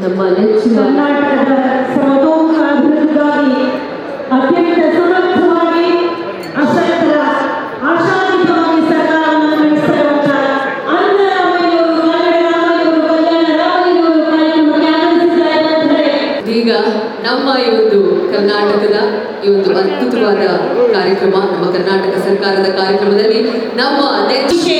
ನಮ್ಮ ನೆಚ್ಚಿನ ಕರ್ನಾಟಕದ ಅತ್ಯಂತ ಸಮರ್ಥವಾಗಿ ನಮ್ಮ ಕರ್ನಾಟಕದ ಈ ಒಂದು ಅದ್ಭುತವಾದ ಕಾರ್ಯಕ್ರಮ ನಮ್ಮ ಕರ್ನಾಟಕ ಸರ್ಕಾರದ ಕಾರ್ಯಕ್ರಮದಲ್ಲಿ ನಮ್ಮ ನೆಚ್ಚಿಗೆ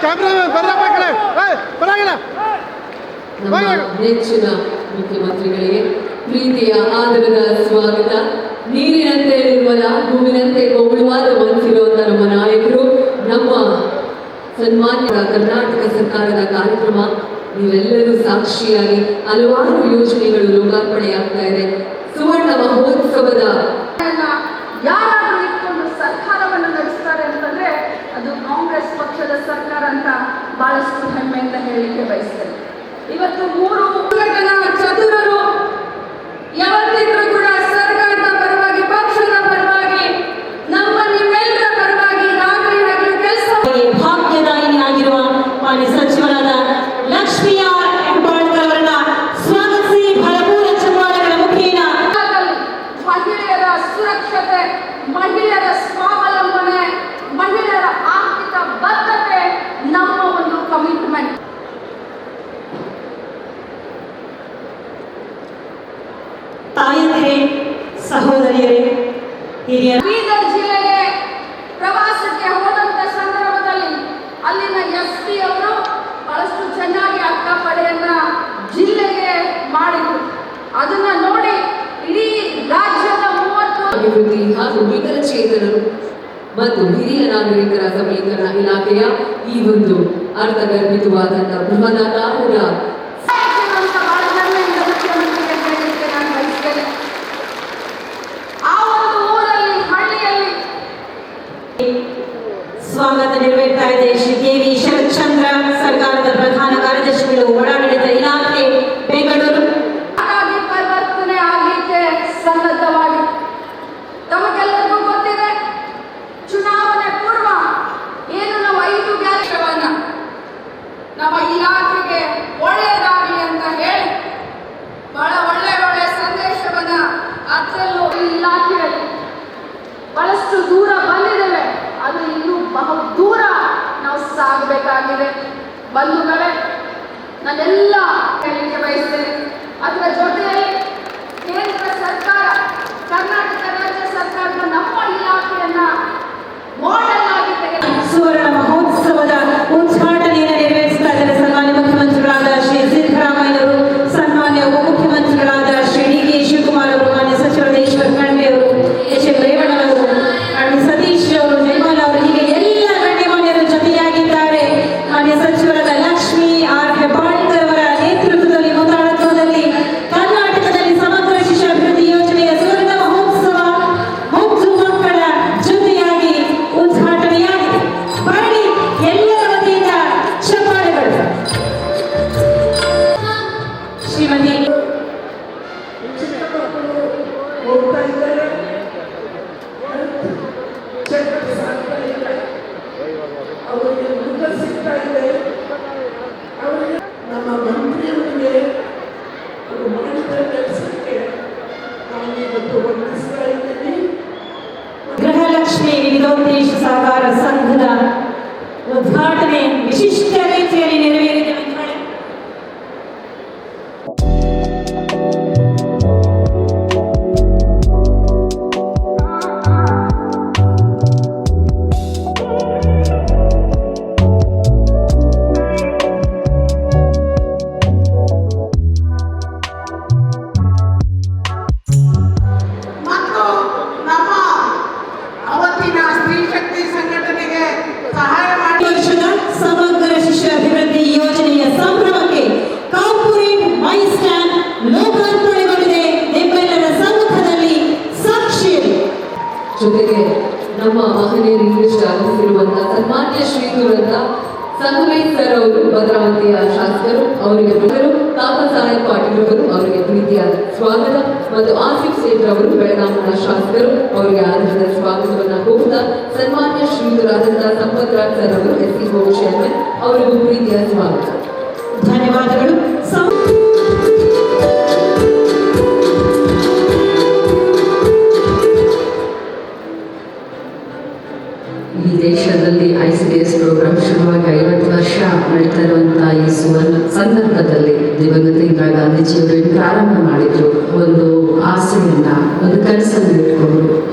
ಕ್ಯಾಮ್ರಾಮನ್ ಬರಪ್ಪ ಕಡೆ. ಬರಾಗಿಲ್ಲ. ನೆಚ್ಚಿನ ಮುಖ್ಯಮಂತ್ರಿಗಳಿಗೆ ಪ್ರೀತಿಯ ಆದರದ ಸ್ವಾಗತ. ನೀರಿನಂತೆ ನಿರ್ಮಲ ಭೂಮಿನಂತೆ ಗೋಗುಳವಾದ ಮನಸ್ಸಿರುವಂತ ನಮ್ಮ ನಾಯಕರು ನಮ್ಮ ಸನ್ಮಾನ್ಯ ಕರ್ನಾಟಕ ಸರ್ಕಾರದ ಕಾರ್ಯಕ್ರಮ. ನೀವೆಲ್ಲರೂ ಸಾಕ್ಷಿಯಾಗಿ ಹಲವಾರು ಯೋಜನೆಗಳು ಲೋಕಾರ್ಪಣೆಯಾಗ್ತಾ ಇದೆ. ಸುವರ್ಣ ಮಹೋತ್ಸವದ ಬಹಳಷ್ಟು ಹೆಮ್ಮೆಯಿಂದ ಹೇಳಲಿಕ್ಕೆ ಬಯಸ್ತೇನೆ. ಇವತ್ತು ಮೂರು ಚದುರ ಪ್ರವಾಸಕ್ಕೆ ಹೋದಂಥ ಸಂದರ್ಭದಲ್ಲಿ ಅಲ್ಲಿನ ಎಸ್ ಪಿ ಅವರು ಬಹಳಷ್ಟು ಚೆನ್ನಾಗಿ ಆ ಜಿಲ್ಲೆಗೆ ಮಾಡಿದ್ರು. ಅದನ್ನ ನೋಡಿ ಇಡೀ ರಾಜ್ಯದ ಮೂವತ್ತು ಅಭಿವೃದ್ಧಿ ಹಾಗೂ ವಿಕಲ ಚೇತನರು ಮತ್ತು ಹಿರಿಯ ನಾಗರಿಕರ ಸಬಲೀಕರಣ ಇಲಾಖೆಯ ಈ ಒಂದು ಅರ್ಥಗರ್ಭಿತವಾದಂತಹ ಬೃಹದಾದ ಬಂಧುಗಳ ಗೆದ್ದು ಜೊತೆಗೆ ನಮ್ಮ ಮಹನೀಯರು ಇಂಗ್ಲಿಷ್ ಆಗಮಿಸಿರುವಂತಹ ಸನ್ಮಾನ್ಯ ಶ್ರೀಗುರಂತ ಸಂಗಮೇಶ್ ಸರ್ ಅವರು ಭದ್ರಾವತಿಯ ಶಾಸಕರು, ಅವರಿಗೆ ಮೊದಲು ಕಾಕ ಸಾಹೇಬ್ ಪಾಟೀಲ್ ಅವರು ಅವರಿಗೆ ಪ್ರೀತಿಯ ಸ್ವಾಗತ ಮತ್ತು ಆಸಿಫ್ ಸೇಠ್ ಅವರು ಬೆಳಗಾವಿನ ಶಾಸಕರು, ಅವರಿಗೆ ಆಧಾರದ ಸ್ವಾಗತವನ್ನ ಹೋಗ್ತಾ ಸನ್ಮಾನ್ಯ ಶ್ರೀಯುತರಾದಂತಹ ಸಂಪತ್ ರಾಜ್ ಸರ್ ಅವರು ಎಸ್ ಸಿ ಅವರಿಗೂ ಪ್ರೀತಿಯ ಸ್ವಾಗತ. ಧನ್ಯವಾದಗಳು. ಎಸ್ ಬಿ ಎಸ್ ಪ್ರೋಗ್ರಾಮ್ ಶುರುವಾಗಿ ಐವತ್ತು ವರ್ಷ ನಡೀತಾ ಇರುವಂತಹ ಈ ಸುವರ್ಣ ಸಂದರ್ಭದಲ್ಲಿ ದಿವಂಗತ ಇಂದಿರಾ ಗಾಂಧೀಜಿಯವರು ಪ್ರಾರಂಭ ಮಾಡಿದ್ರು? ಒಂದು ಆಸೆಯನ್ನ, ಒಂದು ಕನಸನ್ನು ಇಟ್ಕೊಂಡು.